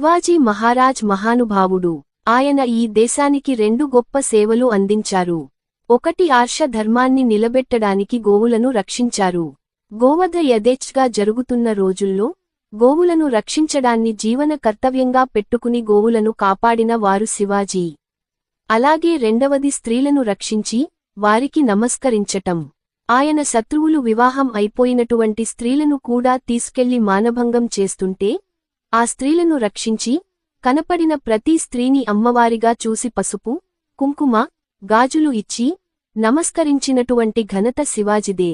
శివాజీ మహారాజ్ మహానుభావుడు. ఆయన ఈ దేశానికి రెండు గొప్ప సేవలు అందించారు. ఒకటి ఆర్ష ధర్మాన్ని నిలబెట్టడానికి గోవులను రక్షించారు. గోవధ యథేచ్ఛగా జరుగుతున్న రోజుల్లో గోవులను రక్షించడాన్ని జీవన కర్తవ్యంగా పెట్టుకుని గోవులను కాపాడిన వారు శివాజీ. అలాగే రెండవది స్త్రీలను రక్షించి వారికి నమస్కరించటం. ఆయన శత్రువులు వివాహం అయిపోయినటువంటి స్త్రీలను కూడా తీసుకెళ్ళి మానభంగం చేస్తుంటే ఆ స్త్రీలను రక్షించి కనపడిన ప్రతి స్త్రీని అమ్మవారిగా చూసి పసుపు కుంకుమ గాజులు ఇచ్చి నమస్కరించినటువంటి ఘనత శివాజిదే.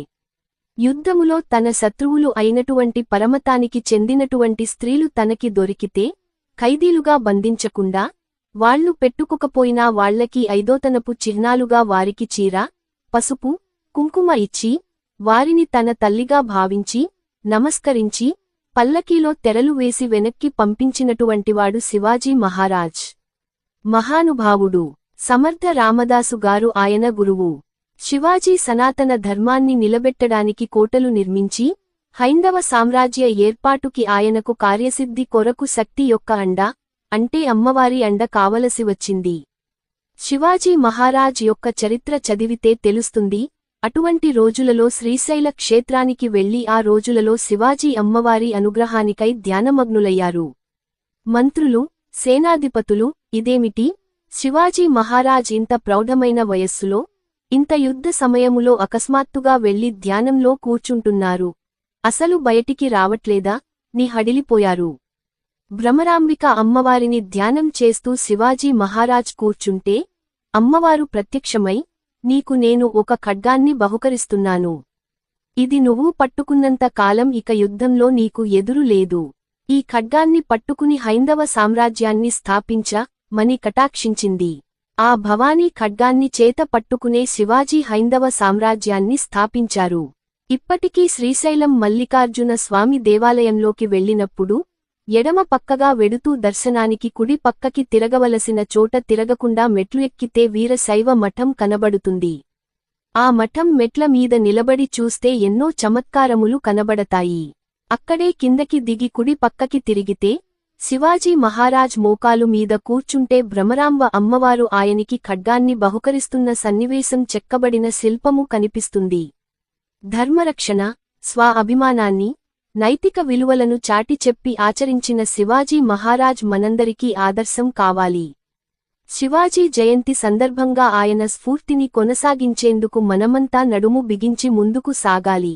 యుద్ధములో తన శత్రువులు అయినటువంటి పరమతానికి చెందినటువంటి స్త్రీలు తనకి దొరికితే ఖైదీలుగా బంధించకుండా వాళ్ళు పెట్టుకోకపోయినా వాళ్ళకి ఐదోతనపు చిహ్నాలుగా వారికి చీర పసుపు కుంకుమ ఇచ్చి వారిని తన తల్లిగా భావించి నమస్కరించి పల్లకీలో తెరలు వేసి వెనక్కి పంపించినటువంటివాడు శివాజీ మహారాజ్. మహానుభావుడు. సమర్థ రామదాసు గారు ఆయన గురువు. శివాజీ సనాతన ధర్మాన్ని నిలబెట్టడానికి కోటలు నిర్మించి హైందవ సామ్రాజ్య ఏర్పాటుకి ఆయనకు కార్యసిద్ధి కొరకు శక్తి యొక్క అండ అంటే అమ్మవారి అండ కావలసి వచ్చింది. శివాజీ మహారాజ్ యొక్క చరిత్ర చదివితే తెలుస్తుంది అటువంటి రోజులలో శ్రీశైల క్షేత్రానికి వెళ్ళి ఆ రోజులలో శివాజీ అమ్మవారి అనుగ్రహానికై ధ్యానమగ్నులయ్యారు. మంత్రులు సేనాధిపతులు ఇదేమిటి? శివాజీ మహారాజ్ ఇంత ప్రౌఢమైన వయస్సులో ఇంత యుద్ధ సమయములో అకస్మాత్తుగా వెళ్ళి ధ్యానంలో కూర్చుంటున్నారు. అసలు బయటికి రావట్లేదా? ని హడిలిపోయారు. భ్రమరాంబిక అమ్మవారిని ధ్యానం చేస్తూ శివాజీ మహారాజ్ కూర్చుంటే అమ్మవారు ప్రత్యక్షమై నీకు నేను ఒక ఖడ్గాన్ని బహుకరిస్తున్నాను. ఇది నువ్వు పట్టుకున్నంత కాలం ఇక యుద్ధంలో నీకు ఎదురు లేదు. ఈ ఖడ్గాన్ని పట్టుకుని హైందవ సామ్రాజ్యాన్ని స్థాపించ మని కటాక్షించింది. ఆ భవానీ ఖడ్గాన్ని చేత పట్టుకునే శివాజీ హైందవ సామ్రాజ్యాన్ని స్థాపించారు. ఇప్పటికీ శ్రీశైలం మల్లికార్జున స్వామి దేవాలయంలోకి వెళ్ళినప్పుడు ఎడమ పక్కగా వెడుతూ దర్శనానికి కుడి పక్కకి తిరగవలసిన చోట తిరగకుండా మెట్లు ఎక్కితే వీరశైవ మఠం కనబడుతుంది. ఆ మఠం మెట్ల మీద నిలబడి చూస్తే ఎన్నో చమత్కారములు కనబడతాయి. అక్కడే కిందకి దిగి కుడి పక్కకి తిరిగితే శివాజీ మహారాజ్ మోకాలు మీద కూర్చుంటే భ్రమరాంబ అమ్మవారు ఆయనికి ఖడ్గాన్ని బహుకరిస్తున్న సన్నివేశం చెక్కబడిన శిల్పము కనిపిస్తుంది. ధర్మరక్షణ స్వ అభిమానాన్ని నైతిక విలువలను చాటి చెప్పి ఆచరించిన శివాజీ మహారాజ్ మనందరికీ ఆదర్శం కావాలి. శివాజీ జయంతి సందర్భంగా ఆయన స్ఫూర్తిని కొనసాగించేందుకు మనమంతా నడుము బిగించి ముందుకు సాగాలి.